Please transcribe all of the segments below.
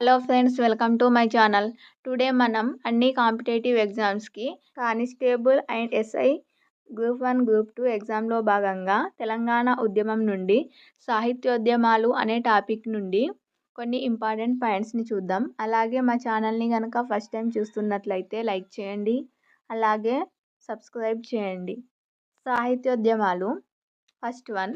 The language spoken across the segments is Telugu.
Hello friends welcome to my channel. Today మనం అన్ని కాంపిటేటివ్ ఎగ్జామ్స్కి constable and SI group one group two ఎగ్జామ్లో భాగంగా తెలంగాణ ఉద్యమం నుండి సాహిత్యోద్యమాలు అనే టాపిక్ నుండి కొన్ని ఇంపార్టెంట్ పాయింట్స్ని చూద్దాం. అలాగే మా ఛానల్ని కనుక ఫస్ట్ టైం చూస్తున్నట్లయితే లైక్ చేయండి. అలాగే సబ్స్క్రైబ్ చేయండి. సాహిత్యోద్యమాలు ఫస్ట్ వన్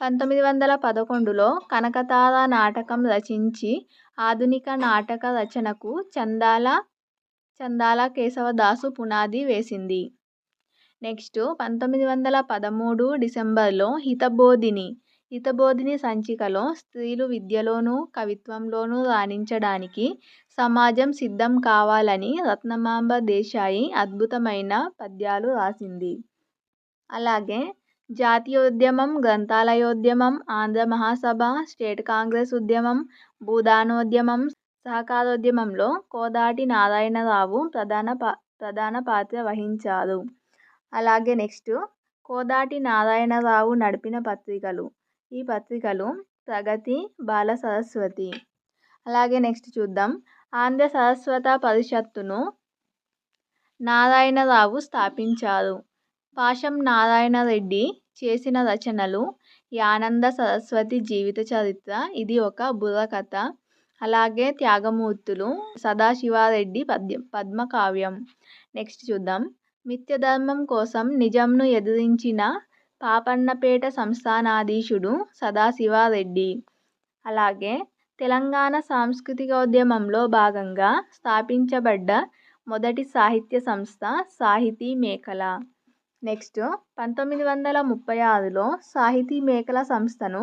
పంతొమ్మిది వందల పదకొండులో కనకతార నాటకం రచించి ఆధునిక నాటక రచనకు చందాల చందాల కేశవదాసు పునాది వేసింది. నెక్స్ట్ పంతొమ్మిది వందల పదమూడు డిసెంబర్లో హితబోధిని హితబోధిని సంచికలో స్త్రీలు విద్యలోనూ కవిత్వంలోనూ రాణించడానికి సమాజం సిద్ధం కావాలని రత్నమాంబ దేశాయి అద్భుతమైన పద్యాలు రాసింది. అలాగే జాతీయోద్యమం గ్రంథాలయోద్యమం ఆంధ్ర మహాసభ స్టేట్ కాంగ్రెస్ ఉద్యమం భూదానోద్యమం సహకారోద్యమంలో కోదాటి నారాయణరావు ప్రధాన పా ప్రధాన పాత్ర వహించారు. అలాగే నెక్స్ట్ కోదాటి నారాయణరావు నడిపిన పత్రికలు. ఈ పత్రికలు ప్రగతి బాల సరస్వతి. అలాగే నెక్స్ట్ చూద్దాం. ఆంధ్ర సరస్వత పరిషత్తును నారాయణరావు స్థాపించారు. పాశం నారాయణ రెడ్డి చేసిన రచనలు యానంద సరస్వతి జీవిత చరిత్ర. ఇది ఒక బుర్రకథ. అలాగే త్యాగమూర్తులు సదాశివారెడ్డి పద్యం పద్మకావ్యం. నెక్స్ట్ చూద్దాం. నిత్యధర్మం కోసం నిజంను ఎదిరించిన పాపన్నపేట సంస్థానాధీశుడు సదాశివారెడ్డి. అలాగే తెలంగాణ సాంస్కృతికోద్యమంలో భాగంగా స్థాపించబడ్డ మొదటి సాహిత్య సంస్థ సాహితీ మేఖల నెక్స్ట్ పంతొమ్మిది వందల ముప్పై ఆరులో సాహితీ మేఖల సంస్థను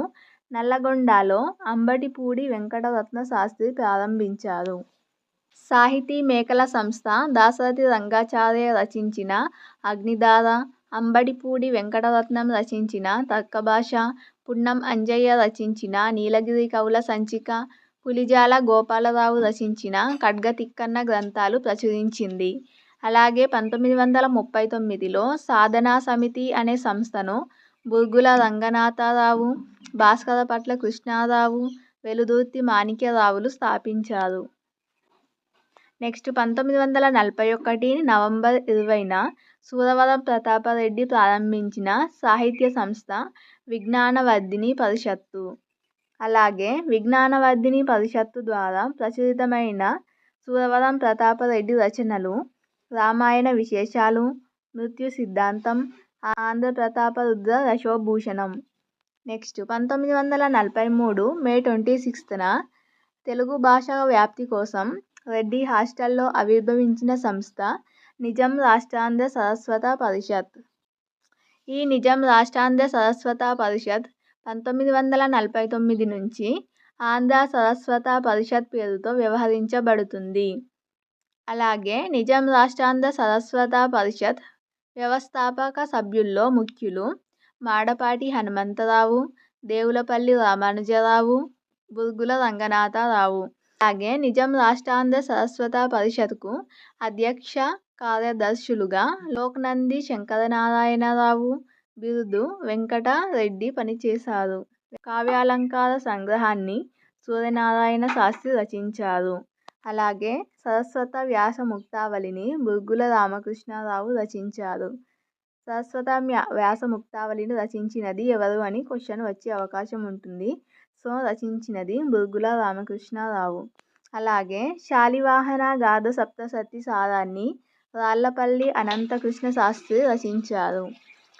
నల్లగొండలో అంబటిపూడి వెంకటరత్న శాస్త్రి ప్రారంభించారు. సాహితీ మేకల సంస్థ దాశరథి రంగాచార్య రచించిన అగ్నిధార అంబటిపూడి వెంకటరత్నం రచించిన తర్కభాష పున్నం అంజయ్య రచించిన నీలగిరి కవుల సంచిక పులిజాల గోపాలరావు రచించిన ఖడ్గతిక్కన్న గ్రంథాలు ప్రచురించింది. అలాగే పంతొమ్మిది వందల ముప్పై తొమ్మిదిలో సాధనా సమితి అనే సంస్థను బుర్గుల రంగనాథరావు భాస్కరపట్ల కృష్ణారావు వెలుదుర్తి మాణిక్యరావులు స్థాపించారు. నెక్స్ట్ పంతొమ్మిది వందల నలభై ఒకటి నవంబర్ ఇరవైన సూరవరం ప్రతాపరెడ్డి ప్రారంభించిన సాహిత్య సంస్థ విజ్ఞానవర్ధిని పరిషత్తు. అలాగే విజ్ఞానవర్ధిని పరిషత్తు ద్వారా ప్రచురితమైన సూరవరం ప్రతాపరెడ్డి రచనలు రామాయణ విశేషాలు మృత్యు సిద్ధాంతం ఆంధ్ర ప్రతాప రుద్ర రశోభూషణం నెక్స్ట్ పంతొమ్మిది వందల నలభై మూడు మే ట్వంటీ సిక్స్త్న తెలుగు భాష వ్యాప్తి కోసం రెడ్డి హాస్టల్లో ఆవిర్భవించిన సంస్థ నిజాం రాష్ట్రాంధ్ర సరస్వత పరిషత్. ఈ నిజాం రాష్ట్రాంధ్ర సరస్వత పరిషత్ పంతొమ్మిది వందల నలభై తొమ్మిది నుంచి ఆంధ్ర సరస్వత పరిషత్ పేరుతో వ్యవహరించబడుతుంది. అలాగే నిజాం రాష్ట్రాంధ్ర సరస్వత పరిషత్ వ్యవస్థాపక సభ్యుల్లో ముఖ్యులు మాడపాటి హనుమంతరావు దేవులపల్లి రామానుజరావు బుర్గుల రంగనాథరావు. అలాగే నిజాం రాష్ట్రాంధ్ర సరస్వత పరిషత్కు అధ్యక్ష కార్యదర్శులుగా లోక్నంది శంకరనారాయణరావు బిరుదు వెంకట రెడ్డి పనిచేశారు. కావ్యాలంకార సంగ్రహాన్ని సూర్యనారాయణ శాస్త్రి రచించారు. అలాగే సరస్వత వ్యాస ముక్తావళిని బుర్గుల రామకృష్ణారావు రచించారు. సరస్వత వ్యాస ముక్తావళిని రచించినది ఎవరు అని క్వశ్చన్ వచ్చే అవకాశం ఉంటుంది. సో రచించినది బుర్గుల రామకృష్ణారావు. అలాగే శాలివాహన గాథ సప్తసతి సారాన్ని రాళ్ళపల్లి అనంతకృష్ణ శాస్త్రి రచించారు.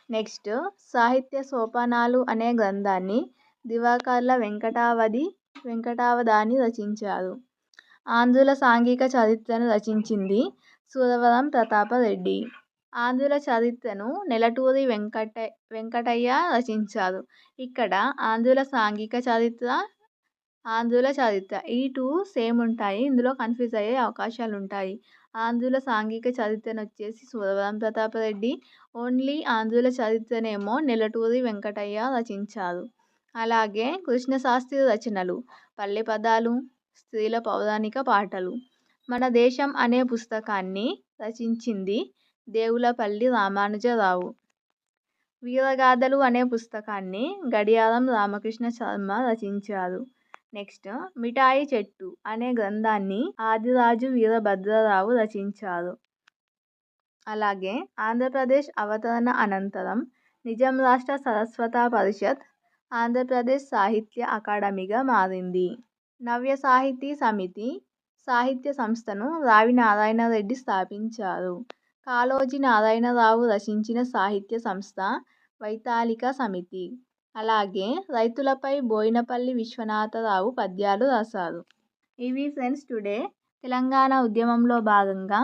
నెక్స్ట్ సాహిత్య సోపానాలు అనే గ్రంథాన్ని దివాకర్ల వెంకటావధి వెంకటావధాని రచించారు. ఆంధ్రుల సాంఘిక చరిత్రను రచించింది సూరవరం ప్రతాపరెడ్డి ఆంధ్రుల చరిత్రను నెలటూరి వెంకట వెంకటయ్య రచించారు. ఇక్కడ ఆంధ్రుల సాంఘిక చరిత్ర ఆంధ్రుల చరిత్ర ఈ టూ సేమ్ ఉంటాయి. ఇందులో కన్ఫ్యూజ్ అయ్యే అవకాశాలు ఉంటాయి ఆంధ్రుల సాంఘిక చరిత్రను వచ్చేసి సూరవరం ప్రతాపరెడ్డి ఓన్లీ ఆంధ్రుల చరిత్రనేమో నెలటూరి వెంకటయ్య రచించారు. అలాగే కృష్ణశాస్త్రి రచనలు పల్లె పదాలు స్త్రీల పౌరాణిక పాటలు. మన దేశం అనే పుస్తకాన్ని రచించింది దేవులపల్లి రామానుజరావు. వీరగాథలు అనే పుస్తకాన్ని గడియారం రామకృష్ణ శర్మ రచించారు. నెక్స్ట్ మిఠాయి చెట్టు అనే గ్రంథాన్ని ఆదిరాజు వీరభద్రరావు రచించారు. అలాగే ఆంధ్రప్రదేశ్ అవతరణ అనంతరం నిజాం రాష్ట్ర సరస్వత పరిషత్ ఆంధ్రప్రదేశ్ సాహిత్య అకాడమీగా మారింది. నవ్య సాహితీ సమితి సాహిత్య సంస్థను రావి నారాయణ రెడ్డి స్థాపించారు. కాళోజీ నారాయణరావు రచించిన సాహిత్య సంస్థ వైతాళిక సమితి. అలాగే రైతులపై బోయినపల్లి విశ్వనాథరావు పద్యాలు రాశారు. ఇవి ఫ్రెండ్స్ టుడే తెలంగాణ ఉద్యమంలో భాగంగా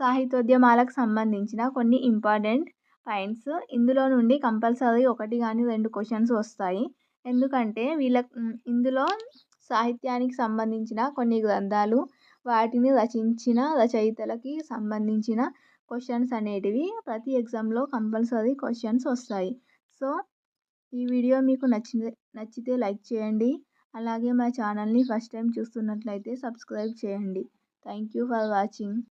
సాహిత్యోద్యమాలకు సంబంధించిన కొన్ని ఇంపార్టెంట్ పాయింట్స్. ఇందులో నుండి కంపల్సరీ ఒకటి కానీ రెండు క్వశ్చన్స్ వస్తాయి. ఎందుకంటే వీళ్ళ ఇందులో సాహిత్యానికి సంబంధించిన కొన్ని గ్రంథాలు వాటిని రచించిన రచయితలకి సంబంధించిన క్వశ్చన్స్ అనేటివి ప్రతి ఎగ్జామ్లో కంపల్సరీ క్వశ్చన్స్ వస్తాయి. సో ఈ వీడియో మీకు నచ్చింది నచ్చితే లైక్ చేయండి. అలాగే మా ఛానల్ని ఫస్ట్ టైం చూస్తున్నట్లయితే సబ్స్క్రైబ్ చేయండి. Thank you for watching.